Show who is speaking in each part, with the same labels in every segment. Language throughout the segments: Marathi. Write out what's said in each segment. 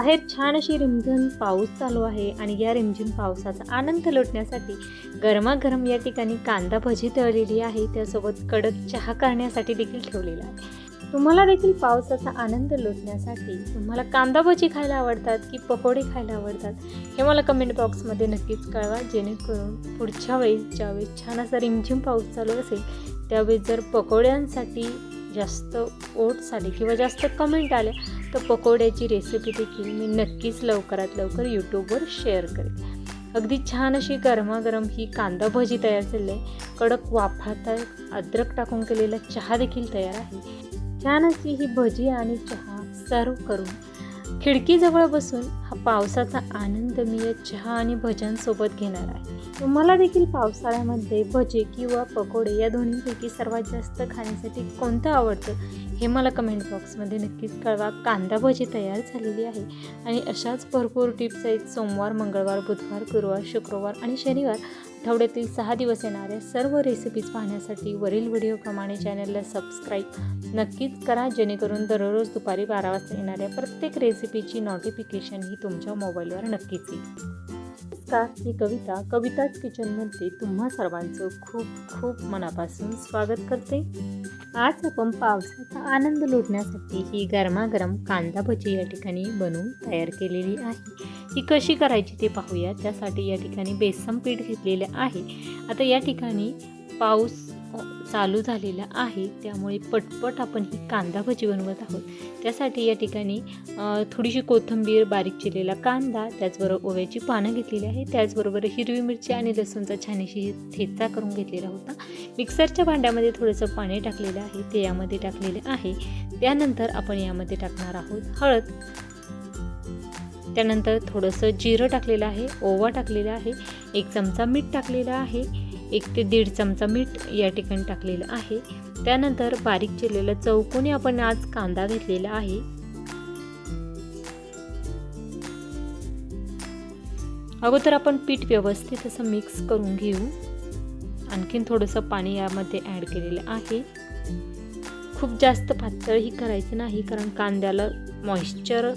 Speaker 1: बाहेर छान अशी रिमझिम पाऊस चालू आहे आणि या रिमझिम पावसाचा आनंद लुटण्यासाठी गरमागरम या ठिकाणी कांदा भजी तळलेली आहे. त्यासोबत कडक चहा करण्यासाठी देखील ठेवलेला आहे. तुम्हाला देखील पावसाचा आनंद लुटण्यासाठी तुम्हाला कांदा भजी खायला आवडतात की पकोडे खायला आवडतात हे मला कमेंट बॉक्समध्ये नक्कीच कळवा. जेणेकरून पुढच्या वेळेस ज्यावेळेस छान असा रिमझिम पाऊस चालू असेल त्यावेळेस जर पकोड्यांसाठी जास्त ओट्स आले किंवा जास्त कमेंट आल्या तर पकोड्याची रेसिपी देखील मी नक्कीच लवकरात लवकर यूट्यूबवर शेअर करेन. अगदी छान अशी गरमागरम ही कांदा भजी तयार झाली आहे. कडक वाफाळता अद्रक टाकून केलेला चहा देखील तयार आहे. छान अशी ही भजी आणि चहा सर्व करून खिडकीजवळ बसून हा पावसाचा आनंद मी या चहा आणि भज्यांसोबत घेणार आहे. तुम्हाला देखील पावसाळ्यामध्ये भजे किंवा पकोडे या दोन्हीपैकी सर्वात जास्त खाण्यासाठी कोणतं आवडतं हे मला कमेंट बॉक्समध्ये नक्कीच कळवा. कांदा भजी तयार झालेली आहे आणि अशाच भरपूर टिप्स आहेत. सोमवार मंगळवार बुधवार गुरुवार शुक्रवार आणि शनिवार आठवड्यातील सहा दिवस येणाऱ्या सर्व रेसिपीज पाहण्यासाठी वरील व्हिडिओप्रमाणे चॅनलला सबस्क्राईब नक्कीच करा. जेणेकरून दररोज दुपारी बारा वाजता येणाऱ्या प्रत्येक रेसिपीची नोटिफिकेशन ही तुमच्या मोबाईलवर नक्कीच येईल. नमस्कार मी कविता कविताज किचनमध्ये तुम्हा सर्वांचं खूप खूप मनापासून स्वागत करते. आज आपण पावसाचा आनंद लुटण्यासाठी ही गरमागरम कांदा भजी या ठिकाणी बनवून तयार केलेली आहे. ही कशी करायची ते पाहूया. त्यासाठी या ठिकाणी बेसन पीठ घेतलेले आहे. आता या ठिकाणी पाऊस चालू झालेला आहे. त्यामुळे पटपट आपण ही कांदा भजी बनवत आहोत. त्यासाठी या ठिकाणी थोडीशी कोथिंबीर बारीक चिरलेला कांदा त्याचबरोबर ओव्याची पानं घेतलेली आहे. त्याचबरोबर हिरवी मिरची आणि लसूणचा छानशी ठेचा करून घेतलेला होता. मिक्सरच्या भांड्यामध्ये थोडंसं पाणी टाकलेलं आहे. ते यामध्ये टाकलेले आहे. त्यानंतर आपण यामध्ये टाकणार आहोत हळद. त्यानंतर थोडंसं जिरं टाकलेलं आहे. ओवा टाकलेला आहे. एक चमचा मीठ टाकलेलं आहे. एक ते दीड चमचा मीठ या ठिकाणी टाकलेलं आहे. त्यानंतर बारीक चिरलेला चौकोनी आपण आज कांदा घेतलेला आहे. अगोदर आपण पीठ व्यवस्थित असं मिक्स करून घेऊ. आणखीन थोडंसं पाणी यामध्ये ॲड केलेलं आहे. खूप जास्त पातळही करायचं नाही कारण कांद्याला मॉइश्चर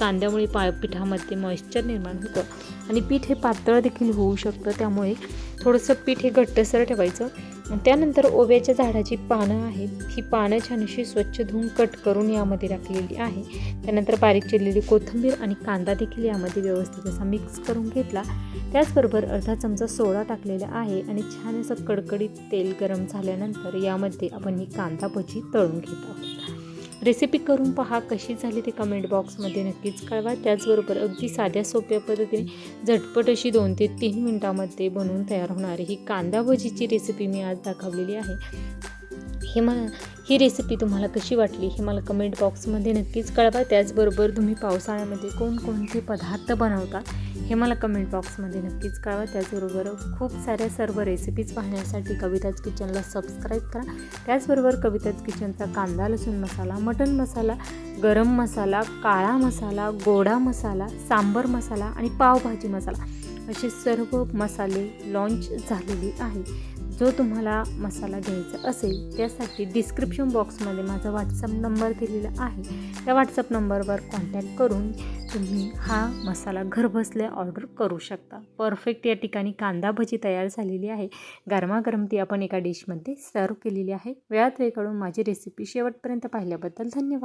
Speaker 1: कांद्यामुळे पा पिठामध्ये मॉइश्चर निर्माण होतं. आणि पीठ हे पातळ देखील होऊ शकतं त्यामुळे थोडंसं पीठ हे घट्टसर ठेवायचं. आणि त्यानंतर ओव्याच्या झाडाची पानं आहेत ही पानं छानशी स्वच्छ धुवून कट करून यामध्ये टाकलेली आहे. त्यानंतर बारीक चिरलेली कोथिंबीर आणि कांदा देखील यामध्ये व्यवस्थित असा मिक्स करून घेतला. त्याचबरोबर अर्धा चमचा सोडा टाकलेला आहे आणि छान असं कडकडीत तेल गरम झाल्यानंतर यामध्ये आपण ही कांदा भजी तळून घेत आहोत. रेसिपी करून पहा कशी झाली ते कमेंट बॉक्समध्ये नक्कीच कळवा. त्याचबरोबर अगदी साध्या सोप्या पद्धतीने झटपट अशी दोन ते तीन मिनटामध्ये बनवून तयार होणारी ही कांदा भजीची रेसिपी मी आज दाखवलेली आहे. हे मला ही रेसिपी तुम्हाला कशी वाटली हे मला कमेंट बॉक्समध्ये नक्कीच कळवा. त्याचबरोबर तुम्ही पावसाळ्यामध्ये कोणकोणते पदार्थ बनवता हे मला कमेंट बॉक्समध्ये नक्कीच कळवा. त्याचबरोबर खूप साऱ्या सर्व रेसिपीज पाहण्यासाठी कविताज किचनला सबस्क्राईब करा. त्याचबरोबर कविताज किचनचा कांदा लसूण मसाला मटण मसाला गरम मसाला काळा मसाला गोडा मसाला सांबर मसाला आणि पावभाजी मसाला असे सर्व मसाले लॉन्च झालेले आहे जो तुम्हाला मसाला घ्यायचा असेल त्यासाठी डिस्क्रिप्शन बॉक्समध्ये माझा व्हॉट्सअप नंबर दिलेला आहे. त्या व्हॉट्सअप नंबरवर कॉन्टॅक्ट करून तुम्ही हा मसाला घरबसल्या ऑर्डर करू शकता. परफेक्ट या ठिकाणी कांदा भजी तयार झालेली आहे. गरमागरम ती आपण एका डिशमध्ये सर्व केलेली आहे. वेळात वेळ काढून माझी रेसिपी शेवटपर्यंत पाहिल्याबद्दल धन्यवाद.